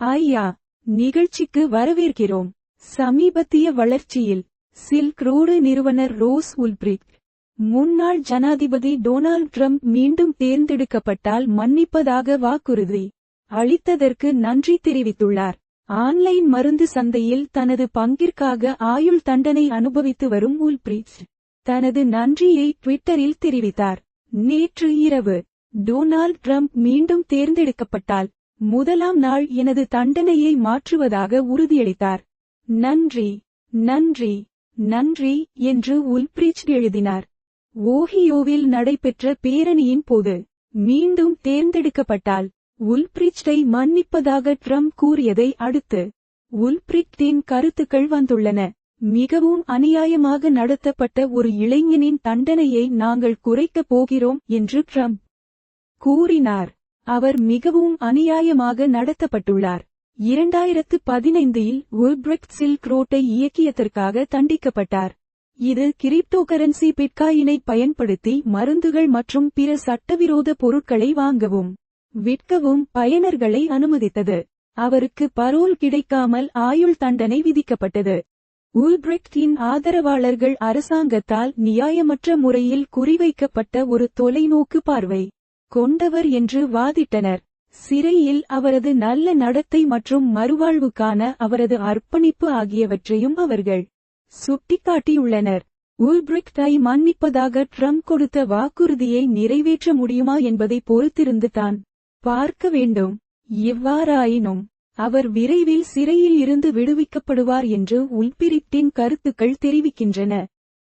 ஐயா நிகழ்ச்சிக்கு வரவேற்கிறோம். சமீபத்திய வளர்ச்சியில் சில்க் ரோடு நிறுவனர் ரோஸ் உல்பிரிக். முன்னாள் ஜனாதிபதி டொனால்ட் ட்ரம்ப் மீண்டும் தேர்ந்தெடுக்கப்பட்டால் மன்னிப்பதாக வாக்குறுதி அளித்ததற்கு நன்றி தெரிவித்துள்ளார். ஆன்லைன் மருந்து சந்தையில் தனது பங்கிற்காக ஆயுள் தண்டனை அனுபவித்து வரும் உல்பிரிட்ஸ் தனது நன்றியை ட்விட்டரில் தெரிவித்தார். நேற்று இரவு டொனால்ட் ட்ரம்ப் மீண்டும் தேர்ந்தெடுக்கப்பட்டால் முதலாம் நாள் எனது தண்டனையை மாற்றுவதாக உறுதியளித்தார். நன்றி நன்றி நன்றி என்று உல்பிரிச் எழுதினார். ஓஹியோவில் நடைபெற்ற பேரணியின் போது மீண்டும் தேர்ந்தெடுக்கப்பட்டால் உல்பிரிச்சை மன்னிப்பதாக ட்ரம்ப் கூறியதை அடுத்து உல்பிரிட்டின் கருத்துக்கள் வந்துள்ளன. மிகவும் அநியாயமாக நடத்தப்பட்ட ஒரு இளைஞனின் தண்டனையை நாங்கள் குறைக்கப் போகிறோம் என்று ட்ரம்ப் கூறினார். அவர் மிகவும் அநியாயமாக நடத்தப்பட்டுள்ளார். இரண்டாயிரத்து பதினைந்தில் உல்பிரிக்ட் சில்க் ரோட்டை இயக்கியதற்காக தண்டிக்கப்பட்டார். இது கிரிப்டோகரன்சி பிட்காயினை பயன்படுத்தி மருந்துகள் மற்றும் பிற சட்டவிரோத பொருட்களை வாங்கவும் விற்கவும் பயனர்களை அனுமதித்தது. அவருக்கு பரோல் கிடைக்காமல் ஆயுள் தண்டனை விதிக்கப்பட்டது. உல்பிரிக்டின் ஆதரவாளர்கள் அரசாங்கத்தால் நியாயமற்ற முறையில் குறிவைக்கப்பட்ட ஒரு தொலைநோக்கு பார்வை. கொண்டவர் என்று வாதிட்டனர். சிறையில் அவரது நல்ல நடத்தை மற்றும் மறுவாழ்வுக்கான அவரது அர்ப்பணிப்பு ஆகியவற்றையும் அவர்கள் சுட்டிக்காட்டியுள்ளனர். உல்பிரிக்டை மன்னிப்பதாக ட்ரம்ப் கொடுத்த வாக்குறுதியை நிறைவேற்ற முடியுமா என்பதை பொறுத்திருந்து தான் பார்க்க வேண்டும். எவ்வாறாயினும் அவர் விரைவில் சிறையில் இருந்து விடுவிக்கப்படுவார் என்று உல்பிரிக்டின் கருத்துக்கள் தெரிவிக்கின்றன.